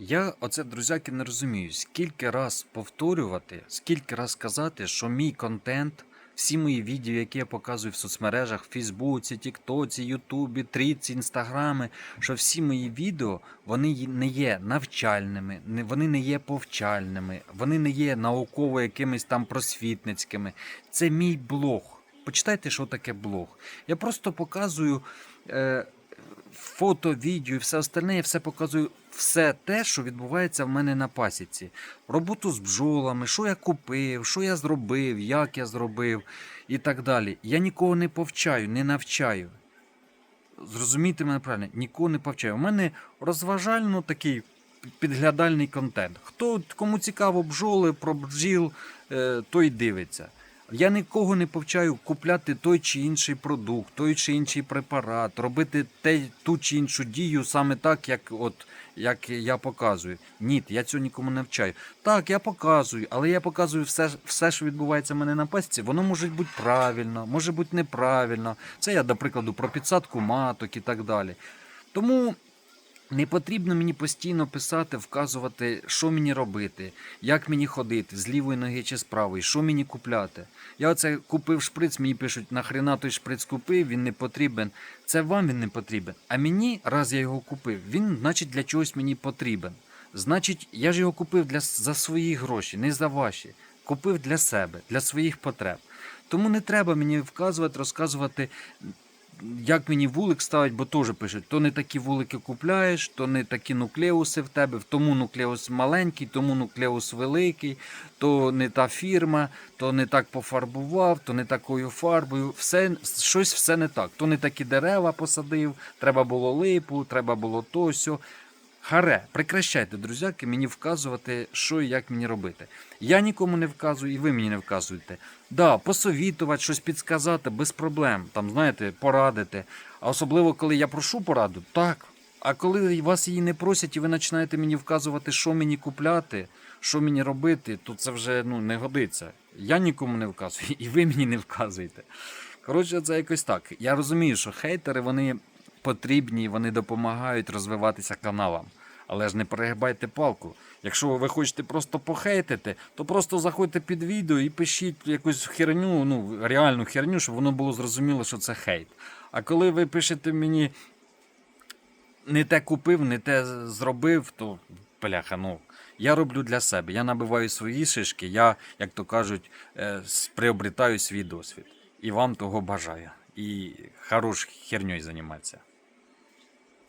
Я оце, друзяки, не розумію, скільки раз повторювати, скільки раз казати, що мій контент, всі мої відео, які я показую в соцмережах, в Фейсбуці, Тіктоці, Ютубі, Тріці, Інстаграми, що всі мої відео вони не є навчальними, вони не є повчальними, вони не є науково якимись там просвітницькими. Це мій блог. Почитайте, що таке блог. Я просто показую. Е, фото, відео і все остальне, я все показую все те, що відбувається в мене на пасіці. Роботу з бджолами, що я купив, що я зробив, як я зробив і так далі. Я нікого не повчаю, не навчаю. Зрозумійте мене правильно, нікого не повчаю. У мене розважально такий підглядальний контент. Хто кому цікаво бджоли про бджіл, е, той дивиться. Я нікого не повчаю купляти той чи інший продукт, той чи інший препарат, робити те, ту чи іншу дію саме так, як, от, як я показую. Ні, я цього нікому не вчаю. Так, я показую, але я показую все, все, що відбувається в мене на пасіці, воно може бути правильно, може бути неправильно. Це я, до прикладу, про підсадку маток і так далі. Тому не потрібно мені постійно писати, вказувати, що мені робити, як мені ходити, з лівої ноги чи з правої, що мені купляти. Я оце купив шприц, мені пишуть, нахрена той шприц купив, він не потрібен. Це вам він не потрібен. А мені, раз я його купив, він, значить, для чогось мені потрібен. Значить, я ж його купив для, за свої гроші, не за ваші. Купив для себе, для своїх потреб. Тому не треба мені вказувати, розказувати, як мені вулик ставить, бо теж пишуть, то не такі вулики купляєш, то не такі нуклеуси в тебе, в тому нуклеус маленький, тому нуклеус великий, то не та фірма, то не так пофарбував, то не такою фарбою. Все, щось все не так. То не такі дерева посадив, треба було липу, треба було то сьо. Харе, прекращайте, друзяки, мені вказувати, що і як мені робити. Я нікому не вказую, і ви мені не вказуєте. Да, посовітувати, щось підсказати, без проблем. Там, знаєте, порадити. А особливо, коли я прошу пораду, так. А коли вас її не просять, і ви починаєте мені вказувати, що мені купляти, що мені робити, то це вже ну, не годиться. Я нікому не вказую, і ви мені не вказуєте. Коротше, це якось так. Я розумію, що хейтери вони потрібні, вони допомагають розвиватися каналам. Але ж не перегибайте палку. Якщо ви хочете просто похейтити, то просто заходьте під відео і пишіть якусь херню, ну реальну херню, щоб воно було зрозуміло, що це хейт. А коли ви пишете мені не те купив, не те зробив, то бляха, ну. Я роблю для себе. Я набиваю свої шишки, я, як то кажуть, е, приобретаю свій досвід. І вам того бажаю. І хорош херньою займатися.